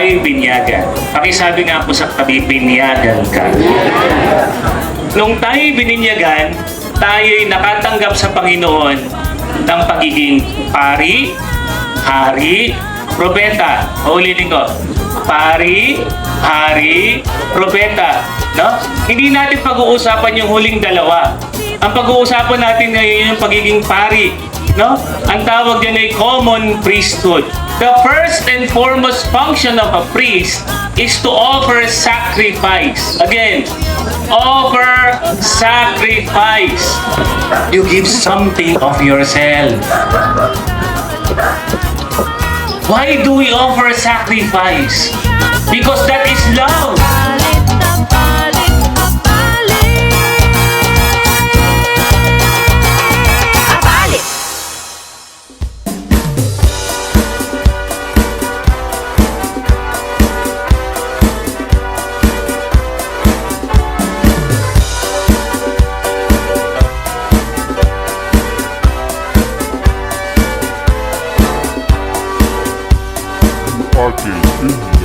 tayo binyagan. Pakisabi nga po sa tabi, binyagan ka. Nung tayo bininyagan, tayo'y nakatanggap sa Panginoon ng pagiging pari, hari, propeta. Ulitin ko. Pari, hari, propeta. No? Hindi natin pag-uusapan yung huling dalawa. Ang pag-uusapan natin ngayon yung pagiging pari. No? Ang tawag dyan ay common priesthood. The first and foremost function of a priest is to offer sacrifice. Again, offer sacrifice. You give something of yourself. Why do we offer sacrifice? Because that is love. Party in